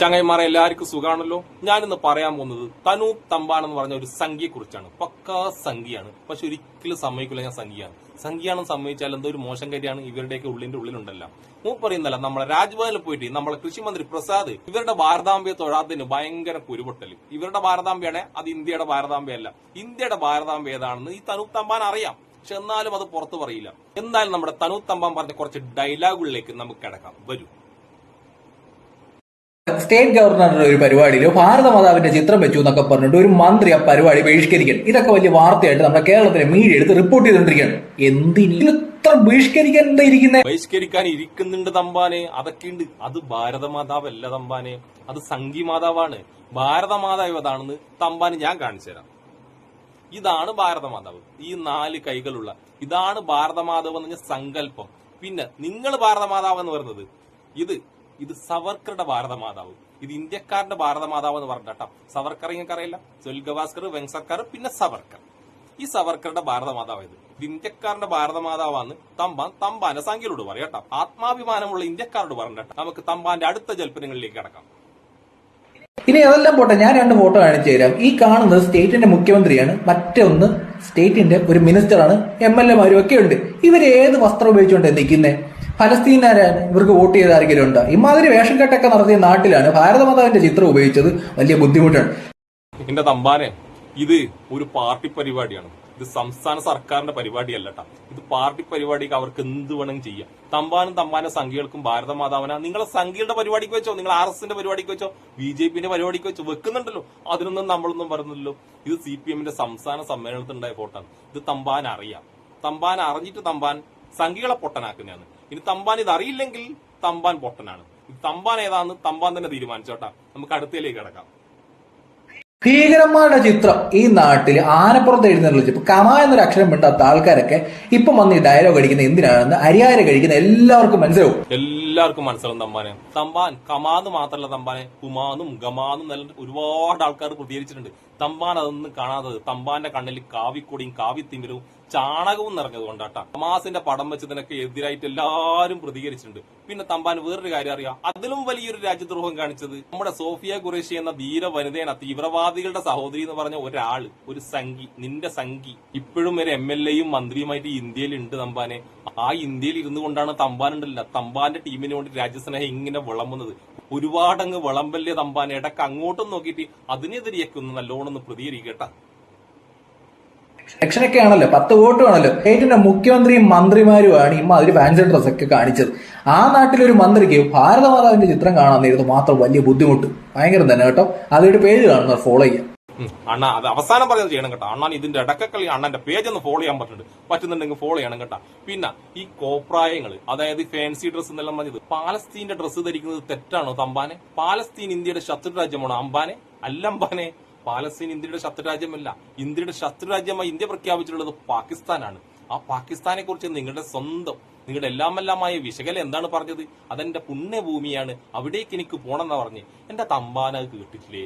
ചങ്ങൈമാരെ എല്ലാവർക്കും സുഖാണല്ലോ. ഞാനിന്ന് പറയാൻ പോകുന്നത് തനു തമ്പാൻ എന്ന് പറഞ്ഞ ഒരു സംഖ്യയെ കുറിച്ചാണ് പക്കാ സംഖ്യയാണ്. പക്ഷെ ഒരിക്കലും സമ്മതിക്കില്ല ഞാൻ സംഖ്യയാണ്. സംഖ്യയാണെന്ന് സമ്മതിച്ചാൽ എന്തോ ഒരു മോശം കാര്യമാണ് ഇവരുടെയൊക്കെ ഉള്ളിന്റെ ഉള്ളിലുണ്ടല്ല. മൂപ്പറിയുന്നല്ല നമ്മളെ രാജ്ഭവനിൽ പോയിട്ട് നമ്മളെ കൃഷിമന്ത്രി പ്രസാദ് ഇവരുടെ ഭാരതാംബയെ തൊഴാത്തതിന് ഭയങ്കര കുരുപൊട്ടൽ ഇവരുടെ ഭാരതാംബയാണ് അത് ഇന്ത്യയുടെ ഭാരതാംബയല്ല. ഇന്ത്യയുടെ ഭാരതാംബ ഏതാണെന്ന് ഈ തനു തമ്പാൻ അറിയാം. പക്ഷെ എന്നാലും അത് പുറത്തു പറയില്ല. എന്നാലും നമ്മുടെ തനു തമ്പാൻ പറഞ്ഞ കുറച്ച് ഡയലോഗുകളിലേക്ക് നമുക്ക് കിടക്കാം. വരൂ. സ്റ്റേറ്റ് ഗവർണറുടെ ഒരു പരിപാടിയിൽ ഭാരതമാതാവിന്റെ ചിത്രം വെച്ചു എന്നൊക്കെ പറഞ്ഞിട്ട് ഒരു മന്ത്രി ആ പരിപാടി ബഹിഷ്കരിക്കണം ഇതൊക്കെ വലിയ വാർത്തയായിട്ട് നമ്മുടെ കേരളത്തിലെ മീഡിയ എടുത്ത് റിപ്പോർട്ട് ചെയ്തുകൊണ്ടിരിക്കുകയാണ്. എന്തിന് ഇത്ര ബഹിഷ്കരിക്കാൻ എന്താ ഇരിക്കുന്നത് ബഹിഷ്കരിക്കാൻ ഇരിക്കുന്നുണ്ട് തമ്പാനെ. അതൊക്കെയുണ്ട് അത് ഭാരതമാതാവല്ല തമ്പാനെ. അത് സംഘി മാതാവാണ്. ഭാരതമാതാവ് അതാണെന്ന് തമ്പാന് ഞാൻ കാണിച്ചു തരാം. ഇതാണ് ഭാരതമാതാവ് ഈ നാല് കൈകളുള്ള. ഇതാണ് ഭാരതമാതാവ് എന്ന് പറഞ്ഞ സങ്കല്പം. പിന്നെ നിങ്ങൾ ഭാരതമാതാവ് എന്ന് പറയുന്നത് ഇത് ഇത് സവർക്കറുടെ ഭാരതമാതാവ്. ഇത് ഇന്ത്യക്കാരന്റെ ഭാരതമാതാവ് എന്ന് പറഞ്ഞിട്ടാ സവർക്കർ ഇങ്ങനെ അറിയില്ല. സുനിൽ ഗവാസ്കർ വെങ് പിന്നെ സവർക്കർ. ഈ സവർക്കറുടെ ഭാരതമാതാവ് ഇത്. ഇത് ഇന്ത്യക്കാരന്റെ ഭാരതമാതാവാന്ന് തമ്പാൻ തമ്പാന്റെ സംഖ്യയോട് പറയട്ടോ ആത്മാഭിമാനമുള്ള ഇന്ത്യക്കാരോട് പറഞ്ഞിട്ട് നമുക്ക് തമ്പാന്റെ അടുത്ത ജൽപ്പനങ്ങളിലേക്ക് കിടക്കാം. ഇനി അതെല്ലാം പോട്ടെ ഞാൻ രണ്ട് ഫോട്ടോ കാണിച്ചു തരാം. ഈ കാണുന്നത് സ്റ്റേറ്റിന്റെ മുഖ്യമന്ത്രിയാണ്. മറ്റൊന്ന് സ്റ്റേറ്റിന്റെ ഒരു മിനിസ്റ്ററാണ്. എം എൽ എമാരും ഒക്കെ ഉണ്ട്. ഇവർ ഏത് വസ്ത്രം ഉപയോഗിച്ചുകൊണ്ട് നിൽക്കുന്നത് ഫലസ്തീനാരാണ് ഇവർക്ക് വോട്ട് ചെയ്ത ആരെങ്കിലും ഉണ്ടോ? ഇമാതിരി വേഷം കെട്ടൊക്കെ നടത്തിയ നാട്ടിലാണ് ഭാരതമാതാവിന്റെ ചിത്രം ഉപയോഗിച്ചത്. വലിയ ബുദ്ധിമുട്ടാണ്. എന്റെ തമ്പാനെ ഇത് ഒരു പാർട്ടി പരിപാടിയാണ്. ഇത് സംസ്ഥാന സർക്കാരിന്റെ പരിപാടിയല്ല. ഇത് പാർട്ടി പരിപാടിക്ക് അവർക്ക് എന്ത് വേണമെങ്കിലും ചെയ്യാം? തമ്പാനും തമ്പാന സംഖ്യകൾക്കും ഭാരതമാതാവന നിങ്ങളെ സംഖ്യയുടെ പരിപാടിക്ക് വെച്ചോ? നിങ്ങൾ ആർ എസിന്റെ പരിപാടിക്ക് വെച്ചോ? ബി ജെ പിന്റെ പരിപാടിക്ക് വെച്ചോ? വെക്കുന്നുണ്ടല്ലോ. അതിനൊന്നും നമ്മളൊന്നും പറയുന്നില്ലല്ലോ ഇത് സി പി എമ്മിന്റെ സംസ്ഥാന സമ്മേളനത്തിലുണ്ടായ ഫോട്ടാണ് ഇത് തമ്പാൻ അറിയാം തമ്പാൻ അറിഞ്ഞിട്ട് തമ്പാൻ സംഖ്യകളെ പൊട്ടനാക്കുന്നതാണ്. ഇനി തമ്പാൻ ഇത് അറിയില്ലെങ്കിൽ തമ്പാൻ പൊട്ടനാണ്. തമ്പാൻ ഏതാന്ന് തമ്പാൻ തന്നെ തീരുമാനിച്ചോട്ടാ നമുക്ക് അടുത്തയിലേക്ക് കിടക്കാം. ഭീകരന്മാരുടെ ചിത്രം ഈ നാട്ടിൽ ആനപ്പുറത്ത് എഴുന്നള്ളിച്ച് ഇപ്പൊ കമ എന്നൊരു അക്ഷരം മിണ്ടാത്ത ആൾക്കാരൊക്കെ ഇപ്പം വന്ന് ഈ ഡയലോഗ് അടിക്കുന്ന എന്തിനാണെന്ന് അരിയാര കഴിക്കുന്ന എല്ലാവർക്കും മനസ്സിലാവും. എല്ലാവർക്കും മനസ്സിലാവും തമ്പാനെ. തമ്പാൻ കമാന്ന് മാത്രമല്ല തമ്പാനെ. കുമാന്നും ഗമാന്നും നല്ല ഒരുപാട് ആൾക്കാർ പ്രതികരിച്ചിട്ടുണ്ട്. തമ്പാൻ അതൊന്നും കാണാത്തത്. തമ്പാന്റെ കണ്ണിൽ കാവിക്കൊടിയും കാവിത്തിമിരവും ചാണകവും നിറഞ്ഞത് കൊണ്ടാട്ടാ. ഹമാസിന്റെ പടം വെച്ചതിനൊക്കെ എതിരായിട്ട് എല്ലാവരും പ്രതികരിച്ചിട്ടുണ്ട്. പിന്നെ തമ്പാൻ വേറൊരു കാര്യം അറിയാം. അതിലും വലിയൊരു രാജ്യദ്രോഹം കാണിച്ചത് നമ്മുടെ സോഫിയ ഖുറേഷി എന്ന ധീര വനിതയാണ് തീവ്രവാദികളുടെ സഹോദരി എന്ന് പറഞ്ഞ ഒരാൾ ഒരു സംഘി നിന്റെ സംഘി. ഇപ്പോഴും ഒരു എം എൽ എയും മന്ത്രിയുമായിട്ട് ഇന്ത്യയിൽ ഉണ്ട് തമ്പാനെ. ആ ഇന്ത്യയിൽ ഇരുന്നു കൊണ്ടാണ് തമ്പാൻ ഉണ്ടല്ല. തമ്പാന്റെ ടീമിന് വേണ്ടി രാജ്യസ്നേഹം ഇങ്ങനെ വിളമ്പുന്നത്. ഒരുപാടങ്ങ് വിളമ്പല്ലേ തമ്പാൻ ഇടയ്ക്ക് അങ്ങോട്ടും നോക്കിയിട്ട് അതിനെതിരെയൊക്കെ ഒന്ന് നല്ലോണം ഒന്ന് പ്രതികരിക്കട്ടാ. ഇലക്ഷനൊക്കെ ആണല്ലോ പത്ത് വോട്ട് ആണല്ലോ. സ്റ്റേറ്റിന്റെ മുഖ്യമന്ത്രിയും മന്ത്രിമാരുമാണ് ഇമാതിരി ഫാൻസി ഡ്രസ് ഒക്കെ കാണിച്ചത്. ആ നാട്ടിലൊരു മന്ത്രിക്ക് ഭാരതമാതാവിന്റെ ചിത്രം കാണാന്നിരുന്നു മാത്രം വലിയ ബുദ്ധിമുട്ട്. ഭയങ്കരം തന്നെ കേട്ടോ. അതൊരു പേജ് കാണുന്നത് ഫോളോ ചെയ്യാം. അണ്ണാ അത് അവസാനം പറയുന്നത് ചെയ്യണം കേട്ടോ. അണ്ണാൻ ഇതിന്റെ ഇടക്കക്കളി അണ്ണന്റെ പേജ് ഒന്ന് ഫോളോ ചെയ്യാൻ പറ്റുന്നുണ്ട്. പറ്റുന്നുണ്ടെങ്കിൽ ഫോളോ ചെയ്യണം കേട്ടോ. പിന്നെ ഈ കോപ്രായങ്ങൾ അതായത് ഫാൻസി ഡ്രസ്സ് എന്നെല്ലാം പറഞ്ഞത് പാലസ്തീന്റെ ഡ്രസ്സ് ധരിക്കുന്നത് തെറ്റാണോ തമ്പാനെ? പാലസ്തീൻ ഇന്ത്യയുടെ ശത്രു രാജ്യമാണോ അമ്പാനെ അല്ല അംബാനെ. പാലസ്തീൻ ഇന്ത്യയുടെ ശത്രുരാജ്യമല്ല. ഇന്ത്യയുടെ ശത്രുരാജ്യമായി ഇന്ത്യ പ്രഖ്യാപിച്ചിട്ടുള്ളത് പാകിസ്ഥാനാണ്. ആ പാകിസ്ഥാനെ കുറിച്ച് നിങ്ങളുടെ സ്വന്തം നിങ്ങളുടെ എല്ലാമെല്ലാമായ വിശകലം എന്താണ് പറഞ്ഞത്? അതെന്റെ പുണ്യഭൂമിയാണ്. അവിടേക്ക് എനിക്ക് പോണെന്നാ പറഞ്ഞ്. എന്റെ തമ്പാന അത് കേട്ടിട്ടില്ലേ?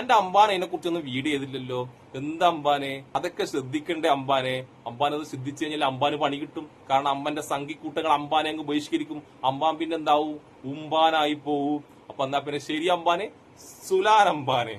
എന്റെ അമ്പാന അതിനെ കുറിച്ചൊന്നും വീഡിയോ ചെയ്തില്ലല്ലോ. എന്താ അമ്പാനെ അതൊക്കെ ശ്രദ്ധിക്കണ്ടേ അമ്പാനെ അമ്പാൻ അത് ശ്രദ്ധിച്ചു കഴിഞ്ഞാൽ അമ്പാന് പണി കിട്ടും. കാരണം അമ്മന്റെ സംഘിക്കൂട്ടങ്ങൾ അമ്പാനെ അങ്ങ് ബഹിഷ്കരിക്കും. അമ്പാൻ പിന്നെ എന്താവും ഉമ്പാനായി പോവും. അപ്പൊ എന്നാ പിന്നെ ശരി അമ്പാനെ സുലാൻ അമ്പാനെ